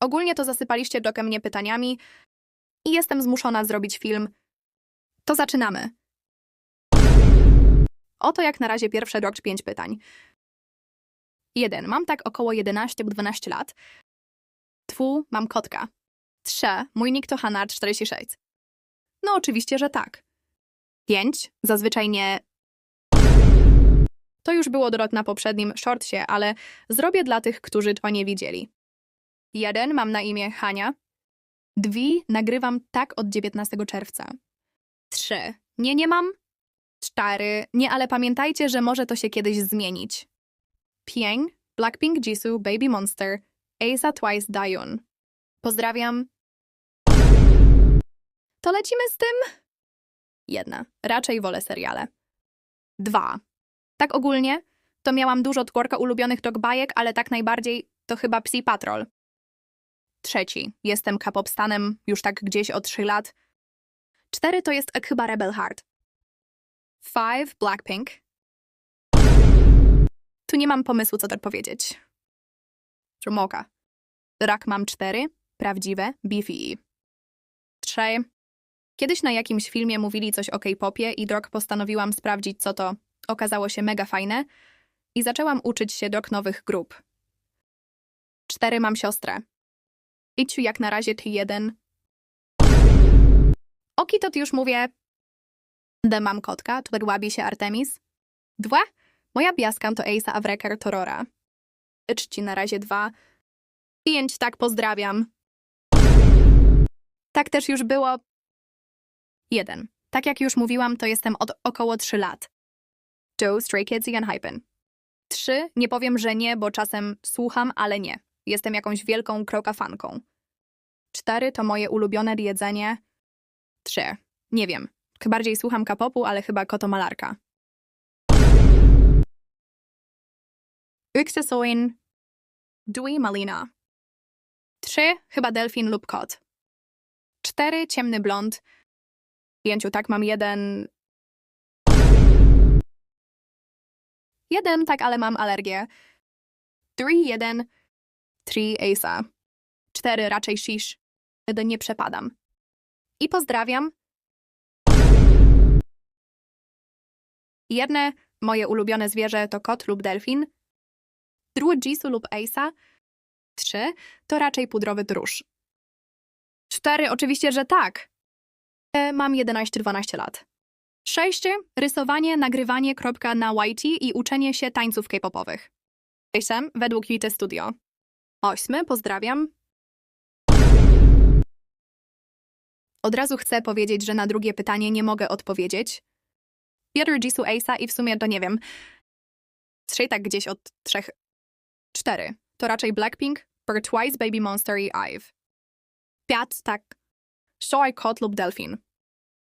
Ogólnie to zasypaliście Jokę mnie pytaniami i jestem zmuszona zrobić film. To zaczynamy. Oto jak na razie pierwsze rok 5 pytań. 1. Mam tak około 11 lub 12 lat. 2. Mam kotka. 3. Mój nick to Hanard46. No oczywiście, że tak. 5. Zazwyczaj nie... To już było dorot na poprzednim shortsie, ale zrobię dla tych, którzy to nie widzieli. 1. Mam na imię Hania. 2. Nagrywam tak od 19 czerwca. 3. Nie, nie mam. 4. Nie, ale pamiętajcie, że może to się kiedyś zmienić. 5. Blackpink, Jisoo, Baby Monster, Asa Twice, Dayun. Pozdrawiam. To lecimy z tym? Jedna. Raczej wolę seriale. Dwa. Tak ogólnie, to miałam dużo tworka ulubionych bajek, ale tak najbardziej to chyba Psi Patrol. Trzeci. Jestem K-pop-stanem już tak gdzieś od 3 lat. Cztery to jest chyba Rebel Heart. Five. Blackpink. Tu nie mam pomysłu, co tak powiedzieć. Trumoka. Rak mam cztery. Prawdziwe. Beefy. Trzy. Kiedyś na jakimś filmie mówili coś o K-popie i drog postanowiłam sprawdzić, co to. Okazało się mega fajne i zaczęłam uczyć się drog nowych grup. Cztery mam siostrę. Idź jak na razie ty jeden. Oki to już mówię. D mam kotka, tu łabi się Artemis. Dwa. Moja biaskam to Asa Avrekar Torora. Czci na razie dwa. Pięć, tak pozdrawiam. Tak też już było. Jeden. Tak jak już mówiłam, to jestem od około 3 lat. Joe, Stray Kids i Unhypen. Trzy. Nie powiem, że nie, bo czasem słucham, ale nie. Jestem jakąś wielką kroka fanką. Cztery to moje ulubione jedzenie. Trzy. Nie wiem. Bardziej słucham K-popu, ale chyba kotomalarka. Yksesoin. Dewey Malina. Trzy. Chyba delfin lub kot. Cztery. Ciemny blond. Pięciu. Tak, mam jeden... Jeden, tak, ale mam alergię. Three, jeden. Three, Asa. Cztery, raczej shish. Nie przepadam. I pozdrawiam. Jedne, moje ulubione zwierzę to kot lub delfin. Drugie, Jisoo lub Asa. Trzy, to raczej pudrowy drusz. Cztery, oczywiście, że tak. E, Mam 11-12 lat. Sześć, rysowanie, nagrywanie, kropka na YT i uczenie się tańców k-popowych. Osiem, według IT Studio. Ośmy, pozdrawiam. Od razu chcę powiedzieć, że na drugie pytanie nie mogę odpowiedzieć. Piotr Jisoo Asa i w sumie to nie wiem. Trzy tak gdzieś od trzech. Cztery. To raczej Blackpink, Bird Twice, Baby Monster i Ive. Pięć tak. Show Kot lub Delfin.